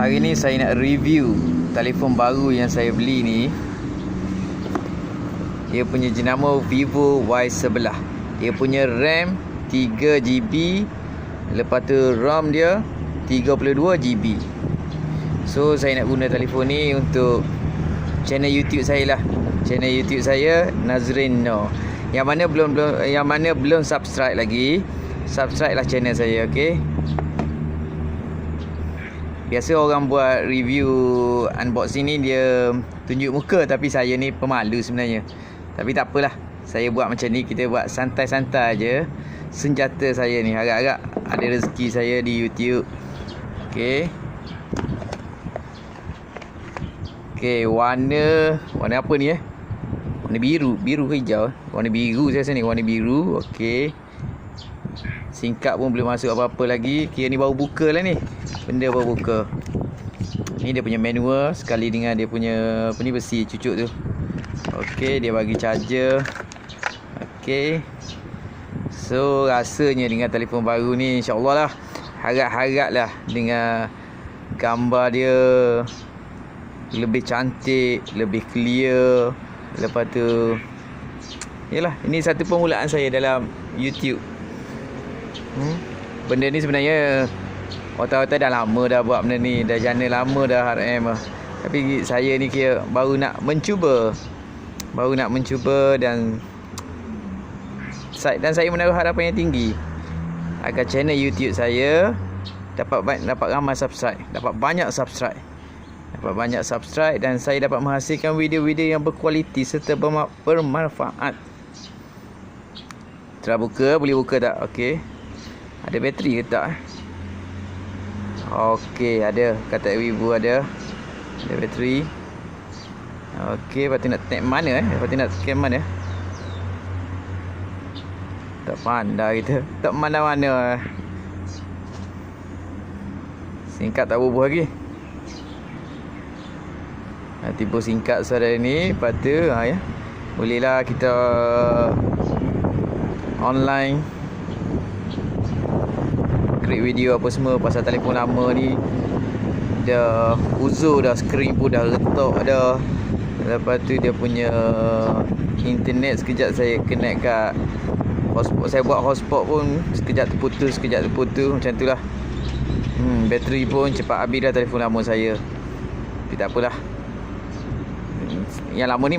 Hari ni saya nak review telefon baru yang saya beli ni. Dia punya jenama Vivo Y11. Dia punya RAM 3GB. Lepas tu ROM dia 32GB. So saya nak guna telefon ni untuk channel YouTube saya lah. Channel YouTube saya Nazrin No. Yang mana belum belum yang mana belum subscribe lagi, subscribe lah channel saya, okey? Biasa orang buat review unboxing ni dia tunjuk muka tapi saya ni pemalu sebenarnya. Tapi tak apalah. Saya buat macam ni kita buat santai-santai aje. Senjata saya ni agak-agak ada rezeki saya di YouTube. Okey. Okey, warna warna apa ni eh? Warna biru, biru ke hijau? Warna biru saya rasa ni, warna biru. Okey. Singkat pun belum masuk apa-apa lagi. Kira ni baru buka lah ni. Benda baru buka. Ni dia punya manual sekali dengan dia punya apa ni besi cucuk tu. Okey, dia bagi charger. Okey. So rasanya dengan telefon baru ni insya-Allah lah harap-harap lah dengan gambar dia lebih cantik, lebih clear. Lepas tu Yalah, ini satu permulaan saya dalam YouTube. Hmm? Benda ni sebenarnya Otak-otak dah lama dah buat benda ni. Dah jana lama dah RM lah. Tapi saya ni kira baru nak mencuba. Baru nak mencuba dan Dan saya menaruh harapan yang tinggi. Agar channel YouTube saya Dapat dapat ramai subscribe Dapat banyak subscribe. Dapat banyak subscribe Dan saya dapat menghasilkan video-video yang berkualiti Serta bermanfaat. Telah buka, boleh buka tak? Okey Ada bateri ke tak? Okey, ada. Kata Vivo ada. Ada bateri. Okey, tu nak tag mana eh? Tu nak scan mana? Tak pandai kita. Tak mana-mana. Singkat tak bubuh lagi. Ha, tiba singkat suara ni. Lepas tu, ha, ya. Bolehlah kita online create video apa semua pasal telefon lama ni. Dah uzur dah screen pun dah retak dah. Lepas tu dia punya internet sekejap saya connect kat hotspot. Saya buat hotspot pun sekejap terputus sekejap terputus. Macam tu lah. Hmm, bateri pun cepat habis dah telefon lama saya. Tapi tak apalah. Yang lama ni masih